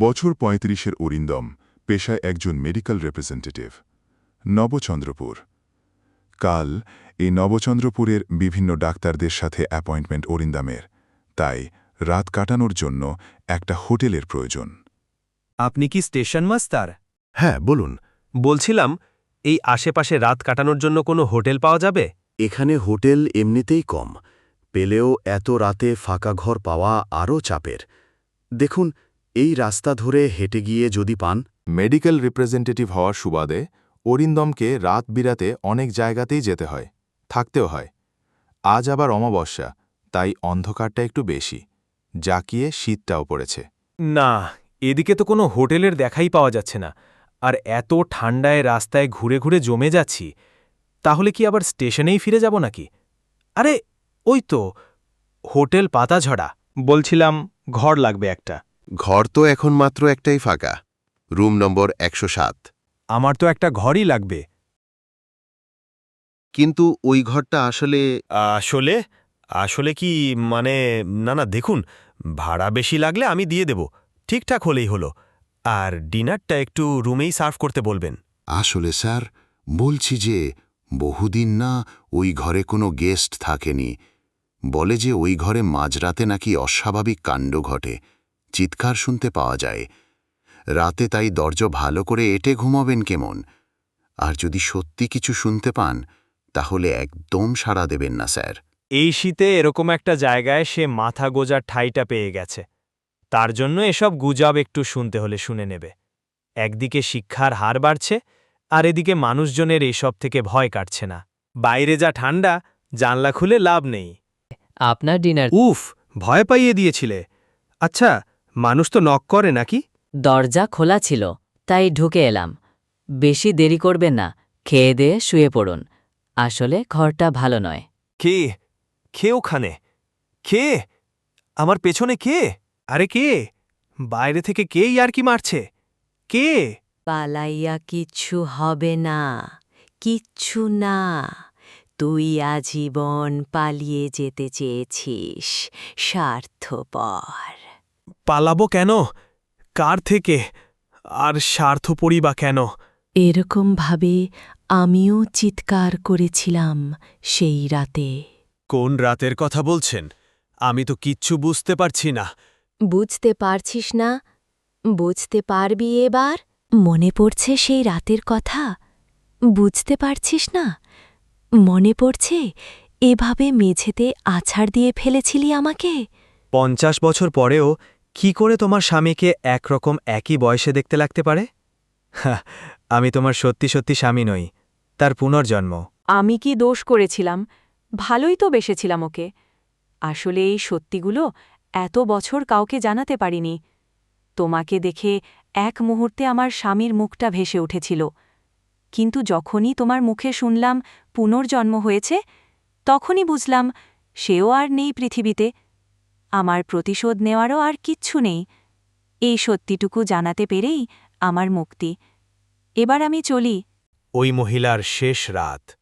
বছর পঁয়ত্রিশের অরিন্দম পেশায় একজন মেডিকেল রিপ্রেজেন্টেটিভ। নবচন্দ্রপুর। কাল এই নবচন্দ্রপুরের বিভিন্ন ডাক্তারদের সাথে অ্যাপয়েন্টমেন্ট অরিন্দামের। তাই রাত কাটানোর জন্য একটা হোটেলের প্রয়োজন। আপনি কি স্টেশন মাস্টার? হ্যাঁ বলুন। বলছিলাম এই আশেপাশে রাত কাটানোর জন্য কোনো হোটেল পাওয়া যাবে? এখানে হোটেল এমনিতেই কম। পেলেও এত রাতে ফাঁকা ঘর পাওয়া আরও চাপের। দেখুন এই রাস্তা ধরে হেঁটে গিয়ে যদি পান, মেডিকেল রিপ্রেজেন্টেটিভ হওয়ার সুবাদে অরিন্দমকে রাত বিরাতে অনেক জায়গাতেই যেতে হয়, থাকতেও হয়। আজ আবার অমাবস্যা, তাই অন্ধকারটা একটু বেশি, জাকিয়ে শীতটাও পড়েছে। না, এদিকে তো কোনো হোটেলের দেখাই পাওয়া যাচ্ছে না, আর এত ঠান্ডায় রাস্তায় ঘুরে ঘুরে জমে যাচ্ছি, তাহলে কি আবার স্টেশনেই ফিরে যাব নাকি? আরে, ওই তো, হোটেল পাতাঝড়া, বলছিলাম ঘর লাগবে একটা। ঘর তো এখন মাত্র একটাই ফাঁকা। রুম নম্বর একশো সাত। আমার তো একটা ঘরই লাগবে। কিন্তু ওই ঘরটা আসলে আসলে? আসলে কি মানে না না দেখুন ভাড়া বেশি লাগলে আমি দিয়ে দেব। ঠিকঠাক হলেই হলো। আর ডিনারটা একটু রুমেই সার্ভ করতে বলবেন। আসলে স্যার বলছি যে বহুদিন না ওই ঘরে কোনো গেস্ট থাকেনি। বলে যে ওই ঘরে মাঝরাতে নাকি অস্বাভাবিক কাণ্ড ঘটে। চিৎকার শুনতে পাওয়া যায়। রাতে তাই দরজা ভালো করে এটে ঘুমাবেন কেমন? আর যদি সত্যি কিছু শুনতে পান তাহলে একদম সাড়া দেবেন না স্যার। এই শীতে এরকম একটা জায়গায় সে মাথা গোজার ঠাইটা পেয়ে গেছে। তার জন্য এসব গুজব একটু শুনতে হলে শুনে নেবে। একদিকে শিক্ষার হার বাড়ছে আর এদিকে মানুষজনের এসব থেকে ভয় কাটছে না। বাইরে যা ঠান্ডা জানলা খুলে লাভ নেই। আপনার ডিনার উফ ভয় পাইয়ে দিয়েছিলে। আচ্ছা মানুষ তো নক করে নাকি? দরজা খোলা ছিল তাই ঢুকে এলাম। বেশি দেরি করবেন না খেয়ে দিয়ে শুয়ে পড়ুন। আসলে ঘরটা ভালো নয়। কে? কে ওখানে? কে? আমার পেছনে কে? আরে কে? বাইরে থেকে কে আর কি মারছে? কে? পালাইয়া কিচ্ছু হবে না কিচ্ছু না। তুই আজীবন পালিয়ে যেতে চেয়েছিস স্বার্থপর। পালাবো কেন? কার থেকে? আর স্বার্থপরি বা কেন? এরকমভাবে আমিও চিৎকার করেছিলাম সেই রাতে। কোন রাতের কথা বলছেন? আমি তো কিচ্ছু বুঝতে পারছি না। বুঝতে পারছিস না? বুঝতে পারবি এবার? মনে পড়ছে সেই রাতের কথা? বুঝতে পারছিস না? মনে পড়ছে এভাবে মেঝেতে আছাড় দিয়ে ফেলেছিলি আমাকে? পঞ্চাশ বছর পরেও কি করে তোমার স্বামীকে একরকম একই বয়সে দেখতে লাগতে পারে? আমি তোমার সত্যি সত্যি স্বামী নই, তার পুনর্জন্ম। আমি কি দোষ করেছিলাম? ভালোই তো বেসেছিলাম ওকে। আসলে এই সত্যিগুলো এত বছর কাউকে জানাতে পারিনি। তোমাকে দেখে এক মুহূর্তে আমার স্বামীর মুখটা ভেসে উঠেছিল। কিন্তু যখনই তোমার মুখে শুনলাম পুনর্জন্ম হয়েছে, তখনই বুঝলাম সেও আর নেই পৃথিবীতে। আমার প্রতিশোধ নেওয়ারও আর কিচ্ছু নেই। এই সত্যিটুকু জানাতে পেরেই আমার মুক্তি। এবার আমি চলি। ওই মহিলার শেষ রাত।